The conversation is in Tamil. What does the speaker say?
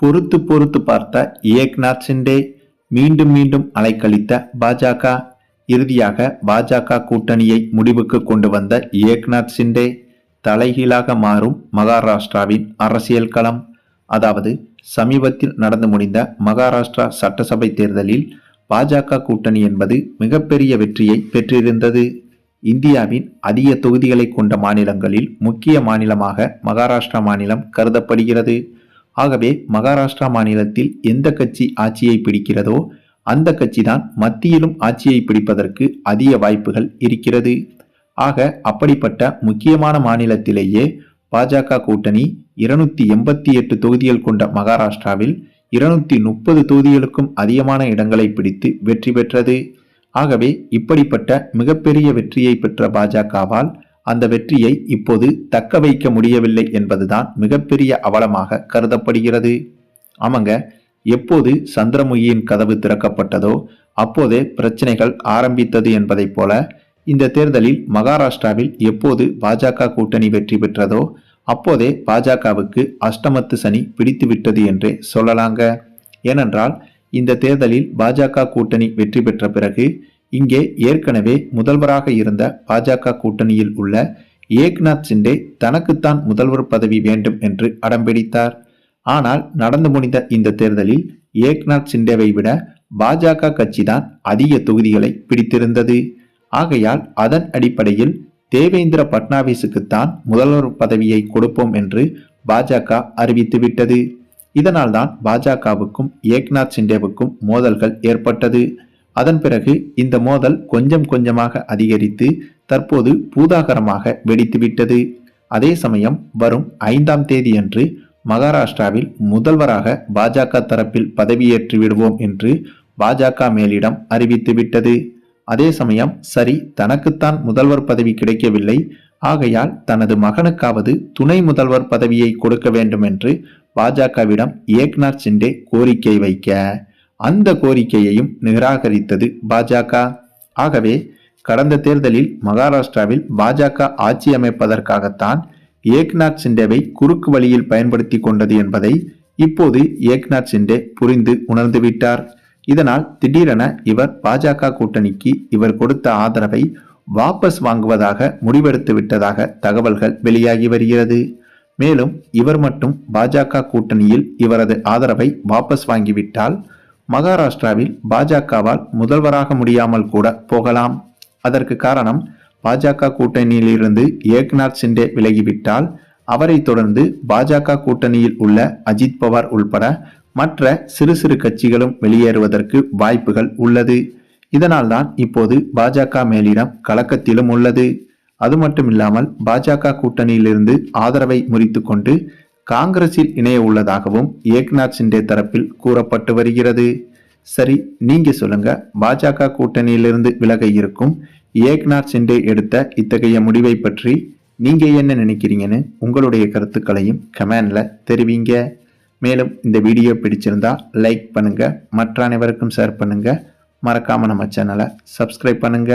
பொறுத்து பொறுத்து பார்த்த ஏக்நாத் சிண்டே மீண்டும் மீண்டும் அலைக்கழித்த பாஜக. இறுதியாக பாஜக கூட்டணியை முடிவுக்கு கொண்டு வந்த ஏக்நாத் சிண்டே தலைகீழாக மாறும் மகாராஷ்டிராவின் அரசியல் களம். அதாவது சமீபத்தில் நடந்து முடிந்த மகாராஷ்டிரா சட்டசபை தேர்தலில் பாஜக கூட்டணி என்பது மிகப்பெரிய வெற்றியை பெற்றிருந்தது. இந்தியாவின் அதிக தொகுதிகளை கொண்ட மாநிலங்களில் முக்கிய மாநிலமாக மகாராஷ்டிரா மாநிலம் கருதப்படுகிறது. ஆகவே மகாராஷ்டிரா மாநிலத்தில் எந்த கட்சி ஆட்சியை பிடிக்கிறதோ அந்த கட்சி தான் மத்தியிலும் ஆட்சியை பிடிப்பதற்கு அதிக வாய்ப்புகள் இருக்கிறது. ஆக அப்படிப்பட்ட முக்கியமான மாநிலத்திலேயே பாஜக கூட்டணி இருநூத்தி எண்பத்தி எட்டு தொகுதிகள் கொண்ட மகாராஷ்டிராவில் இருநூத்தி முப்பது தொகுதிகளுக்கும் அதிகமான இடங்களை பிடித்து வெற்றி பெற்றது. ஆகவே இப்படிப்பட்ட மிகப்பெரிய வெற்றியை பெற்ற பாஜகவால் அந்த வெற்றியை இப்போது தக்க வைக்க முடியவில்லை என்பதுதான் மிகப்பெரிய அவலமாக கருதப்படுகிறது. ஆமாங்க எப்போது சந்திரமுகியின் கதவு திறக்கப்பட்டதோ அப்போதே பிரச்சனைகள் ஆரம்பித்தது என்பதைப் போல இந்த தேர்தலில் மகாராஷ்டிராவில் எப்போது பாஜக கூட்டணி வெற்றி பெற்றதோ அப்போதே பாஜகவுக்கு அஷ்டமத்து சனி பிடித்துவிட்டது என்றே சொல்லலாங்க. ஏனென்றால் இந்த தேர்தலில் பாஜக கூட்டணி வெற்றி பெற்ற பிறகு இங்கே ஏற்கனவே முதல்வராக இருந்த பாஜக கூட்டணியில் உள்ள ஏக்நாத் சிண்டே தனக்குத்தான் முதல்வர் பதவி வேண்டும் என்று அடம்பிடித்தார் ஆனால் நடந்து முடிந்த இந்த தேர்தலில் ஏக்நாத் சிண்டேவை விட பாஜக கட்சிதான் அதிக தொகுதிகளை பிடித்திருந்தது. ஆகையால் அதன் அடிப்படையில் தேவேந்திர பட்னாவிஸுக்குத்தான் முதல்வர் பதவியை கொடுப்போம் என்று பாஜக அறிவித்துவிட்டது இதனால்தான் பாஜகவுக்கும் ஏக்நாத் சிண்டேவுக்கும் மோதல்கள் ஏற்பட்டது. அதன் பிறகு இந்த மோதல் கொஞ்சம் கொஞ்சமாக அதிகரித்து தற்போது பூதாகரமாக வெடித்துவிட்டது. அதே சமயம் வரும் ஐந்தாம் தேதியன்று மகாராஷ்டிராவில் முதல்வராக பாஜக தரப்பில் பதவியேற்று விடுவோம் என்று பாஜக மேலிடம் அறிவித்துவிட்டது அதே சமயம் சரி தனக்குத்தான் முதல்வர் பதவி கிடைக்கவில்லை. ஆகையால் தனது மகனுக்காவது துணை முதல்வர் பதவியை கொடுக்க வேண்டும் என்று பாஜகவிடம் ஏக்நாத் சிண்டே கோரிக்கை வைக்க அந்த கோரிக்கையையும் நிராகரித்தது பாஜக. ஆகவே கடந்த தேர்தலில் மகாராஷ்டிராவில் பாஜக ஆட்சி அமைப்பதற்காகத்தான் ஏக்நாத் சிண்டேவை குறுக்கு வழியில் பயன்படுத்தி கொண்டது என்பதை இப்போது ஏக்நாத் சிண்டே புரிந்து உணர்ந்துவிட்டார் இதனால் திடீரென இவர் பாஜக கூட்டணிக்கு இவர் கொடுத்த ஆதரவை வாபஸ் வாங்குவதாக முடிவெடுத்து விட்டதாக தகவல்கள் வெளியாகி வருகிறது. மேலும் இவர் மட்டும் பாஜக கூட்டணியில் இவரது ஆதரவை வாபஸ் வாங்கிவிட்டால் மகாராஷ்டிராவில் பாஜகவால் முதல்வராக முடியாமல் கூட போகலாம். அதற்கு காரணம் பாஜக கூட்டணியிலிருந்து ஏக்நாத் சிண்டே விலகிவிட்டால் அவரை தொடர்ந்து பாஜக கூட்டணியில் உள்ள அஜித் பவார் உள்பட மற்ற சிறு சிறு கட்சிகளும் வெளியேறுவதற்கு வாய்ப்புகள் உள்ளது. இதனால்தான் இப்போது பாஜக மேலிடம் கலக்கத்திலும் உள்ளது. அது மட்டுமில்லாமல் பாஜக கூட்டணியிலிருந்து ஆதரவை முறித்து கொண்டு காங்கிரஸில் இணைய உள்ளதாகவும் ஏக்நாத் சிண்டே தரப்பில் கூறப்பட்டு வருகிறது. சரி நீங்க சொல்லுங்க. பாஜக கூட்டணியிலிருந்து விலக இருக்கும் ஏக்நாத் சிண்டே எடுத்த இத்தகைய முடிவை பற்றி நீங்க என்ன நினைக்கிறீங்கன்னு உங்களுடைய கருத்துக்களையும் கமெண்ட்ல தெரிவிங்க. மேலும் இந்த வீடியோ பிடிச்சிருந்தா லைக் பண்ணுங்க. மற்ற அனைவருக்கும் ஷேர் பண்ணுங்க. மறக்காம நம்ம சேனலை சப்ஸ்கிரைப் பண்ணுங்க.